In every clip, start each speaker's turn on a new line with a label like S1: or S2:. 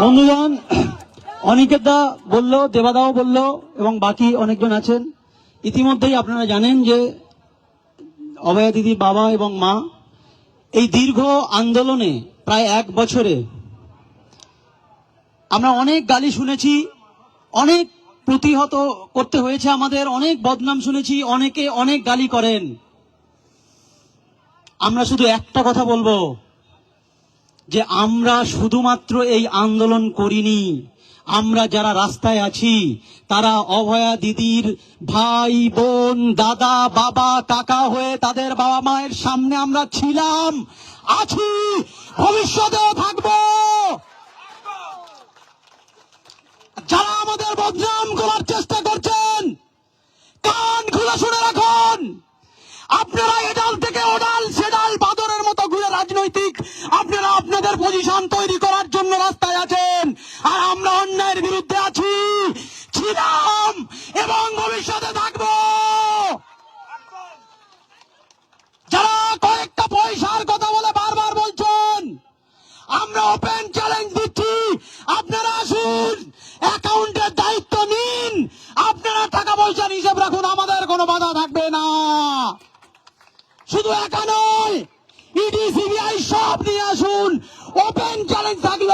S1: বন্ধুগণ, অনিকেত দা বলল, দেবাদাও বলল, এবং বাকি অনেকজন আছেন। ইতিমধ্যেই আপনারা জানেন যে অভয়া দিদি বাবা এবং মা এই দীর্ঘ আন্দোলনে প্রায় এক বছরে আমরা অনেক গালি শুনেছি, অনেক প্রতিহত করতে হয়েছে আমাদের, অনেক বদনাম শুনেছি, অনেকে অনেক গালি করেন। আমরা শুধু একটা কথা বলব যে আমরা শুধুমাত্র এই আন্দোলন করিনি। আমরা যারা রাস্তায় আছি, তারা অভয়া দিদির ভাই, বোন, দাদা, বাবা, কাকা হয়ে তাদের বাবা মায়ের সামনে আমরা ছিলাম। আছি, ভবিষ্যতেও থাকব। যারা আমাদের বদনাম করার চেষ্টা করছেন, কান খুলে শুনে রাখুন। আপনারা এডাল থেকে ওডাল সেডাল বাদরের মতো ঘুরে রাজনৈতিক আপনারা আপনাদের পজিশন তৈরি করার জন্য রাস্তায় আছেন আর আমরা অন্যায়ের বিরুদ্ধে আছি ছিলাম এবং ভবিষ্যতে থাকব যারা কয়েকটা পয়সার কথা বলে বারবার বলছেন আমরা ওপেন চ্যালেঞ্জ দিচ্ছি আপনারা আসুন অ্যাকাউন্টের দায়িত্ব নিন। আপনারা টাকা পয়সার হিসাব রাখুন, আমাদের কোনো বাধা থাকবে না। শুধু একা নয় ইডি সিবিআই সব নিয়ে আসুন। ওপেন চ্যালেঞ্জ থাকল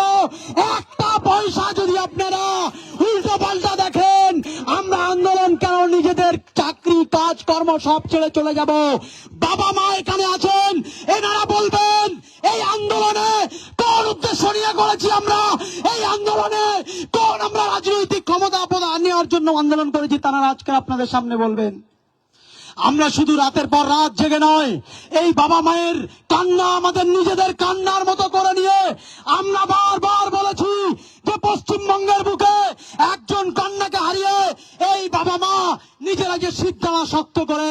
S1: একটা পয়সা যদি আপনারা উল্টো পাল্টা দেখেন, আমরা আন্দোলন কেন নিজেদের চাকরি কাজ কর্ম সব ছেড়ে চলে যাব? বাবা মা এখানে আছেন, এনারা বলবেন এই আন্দোলনে কোন উদ্দেশ্য নিয়ে করেছি আমরা। এই আন্দোলনে কোন আমরা রাজনৈতিক ক্ষমতা পদ নেওয়ার জন্য আন্দোলন করেছি, তারা আজকে আপনাদের সামনে বলবেন। আমরা শুধু রাতের পর রাত জেগে নয়, এই বাবা মায়ের কান্না আমাদের নিজেদের কান্নার মতো করে নিয়ে আমরা বারবার বলেছি যে পশ্চিমবঙ্গের বুকে একজন কন্যাকে হারিয়ে এই বাবা মা সিদ্ধানা শক্ত করে,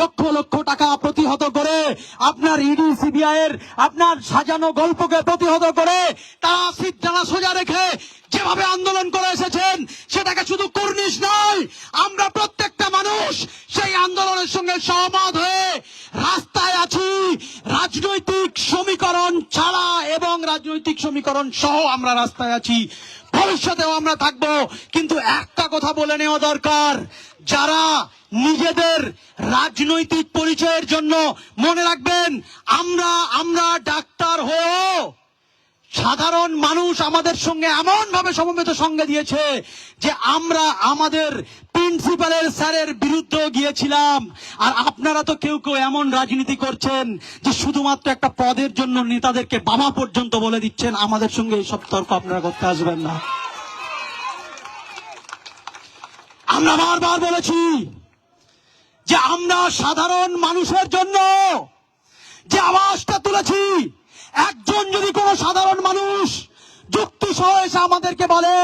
S1: লক্ষ লক্ষ টাকা প্রতিহত করে, আপনার ইডি সিবিআই এর আপনার সাজানো গল্পকে প্রতিহত করে, তারা সিদ্ধানা সোজা রেখে যেভাবে আন্দোলন করে এসেছেন, সেটাকে শুধু কর্নিশ নয়, আমরা প্রত্যেকটা মানুষ সেই আন্দোলনের সঙ্গে সহমত হয়ে রাস্তায় আছি। রাজনৈতিক সমীকরণ ছাড়া এবং রাজনৈতিক সমীকরণ সহ আমরা রাস্তায় আছি। ভবিষ্যতেও আমরা থাকব। কিন্তু একটা কথা বলে নেওয়া দরকার। যারা নিজেদের রাজনৈতিক পরিচয়ের জন্য মনে রাখবেন, আমরা আমরা ডাক্তার হয়েও সাধারণ মানুষ আমাদের সঙ্গে এমন ভাবে সমবেত সঙ্গে দিয়েছে যে আমরা আমাদের প্রিন্সিপালের স্যারের বিরুদ্ধেও গিয়েছিলাম। আর আপনারা তো কেউ কেউ এমন রাজনীতি করছেন যে শুধুমাত্র একটা পদের জন্য নেতাদেরকে বাবা পর্যন্ত বলে দিচ্ছেন। আমাদের সঙ্গে এইসব তর্ক আপনারা করতে আসবেন না। আমরা বারবার বলেছি যে আমরা সাধারণ মানুষের জন্য যে আওয়াজটা তুলেছি, একজন যদি কোনো সাধারণ মানুষ যুক্তি সহ এসে আমাদেরকে বলে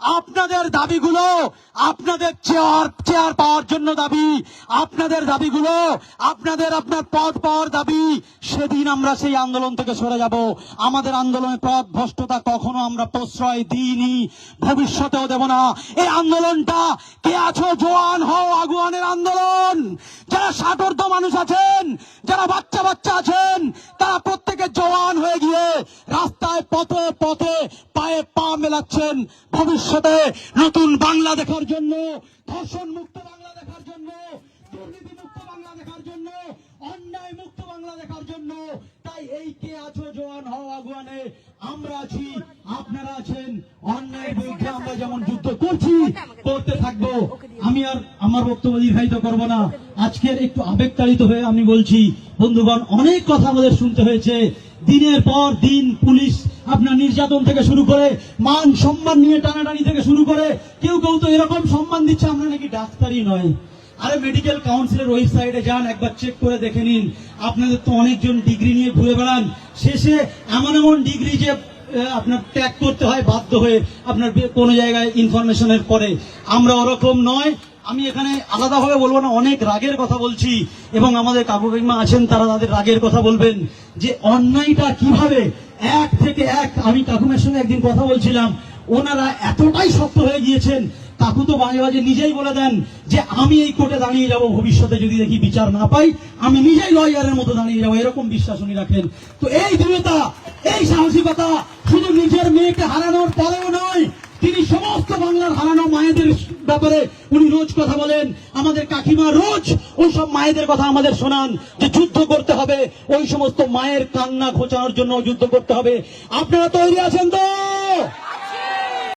S1: আপনাদের দাবিগুলো আপনাদের চেয়ার চেয়ার পাওয়ার জন্য দাবি। আপনাদের দাবিগুলো আপনাদের আপনার পদ পাওয়ার দাবি। সেদিন আমরা সেই আন্দোলন থেকে সরে যাব। আমাদের আন্দোলনে পথ ভ্রষ্টতা কখনো আমরা প্রশ্রয় দিইনি। ভবিষ্যতেও দেব না। এই আন্দোলনটা কে আছো? জোয়ান হও, আগুয়ানের আন্দোলন। যারা ষাটর্ধ মানুষ আছেন, যারা বাচ্চা বাচ্চা আছেন, তারা প্রত্যেকে জওয়ান গিয়ে রাস্তায় পথে পথে পায়ে পা মেলাচ্ছেন ভবিষ্যতে নতুন বাংলা দেখার জন্য, ধর্ষণ মুক্ত বাংলা দেখার জন্য, দুর্নীতি মুক্ত বাংলা দেখার জন্য, অন্যায় মুক্ত বাংলা দেখার জন্য। তাই এই কে আছো জওয়ান হও আগুয়ানে, আমরা আছি, আপনারা আছেন অন্যায়ের বিরুদ্ধে আমরা যেমন যুদ্ধ করছি, করতে থাকব। আমি আর আমার বক্তব্য দীর্ঘায়িত করব না। আজকের একটু আবেগতাড়িত হয়ে আমি বলছি, বন্ধুগণ, অনেক কথা আমাদের শুনতে হয়েছে। দিনের পর দিন পুলিশ আপনার নির্যাতন থেকে শুরু করে মান সম্মান নিয়ে টানাটানি থেকে শুরু করে কেউ কেউ তো এরকম সম্মান দিচ্ছে, আমরা নাকি ডাক্তারই নয়। আরে মেডিকেল কাউন্সিলের ওয়েবসাইটে যান, একবার চেক করে দেখে নিন। আপনাদের তো অনেকজন ডিগ্রি নিয়ে ঘুরে বেড়ান। শেষে এমন এমন ডিগ্রি যে আপনার ত্যাগ করতে হয় বাধ্য হয়ে আপনার কোনো জায়গায় ইনফরমেশনের পরে। আমরা ওরকম নয় আমি এখানে আলাদাভাবে বলব না, অনেক রাগের কথা বলছি এবং আমাদের কাকু কাকিমা আছেন, তারা তাদের রাগের কথা বলবেন যে অন্যায়টা কীভাবে এক থেকে এক, আমি কাকুমের সঙ্গে একদিন কথা বলছিলাম, ওনারা এতটাই শক্ত হয়ে গিয়েছেন, কাকু তো মাঝে মাঝে নিজেই বলে দেন যে আমি এই কোর্টে দাঁড়িয়ে যাব, ভবিষ্যতে যদি দেখি বিচার না পাই, আমি নিজেই লয়ারের মতো দাঁড়িয়ে যাব, এরকম বিশ্বাস উনি রাখেন। তো এই দৃঢ়তা, এই সাহসিকতা শুধু নিজের মেয়েকে হারানোর পরেও নয় বাংলার হারানো মায়েদের ব্যাপারে উনি রোজ কথা বলেন। আমাদের কাকিমা রোজ ওই সব মায়েদের কথা আমাদের শোনান যে যুদ্ধ করতে হবে। ওই সমস্ত মায়ের কান্না খোঁচানোর জন্য যুদ্ধ করতে হবে। আপনারা তৈরি আছেন তো?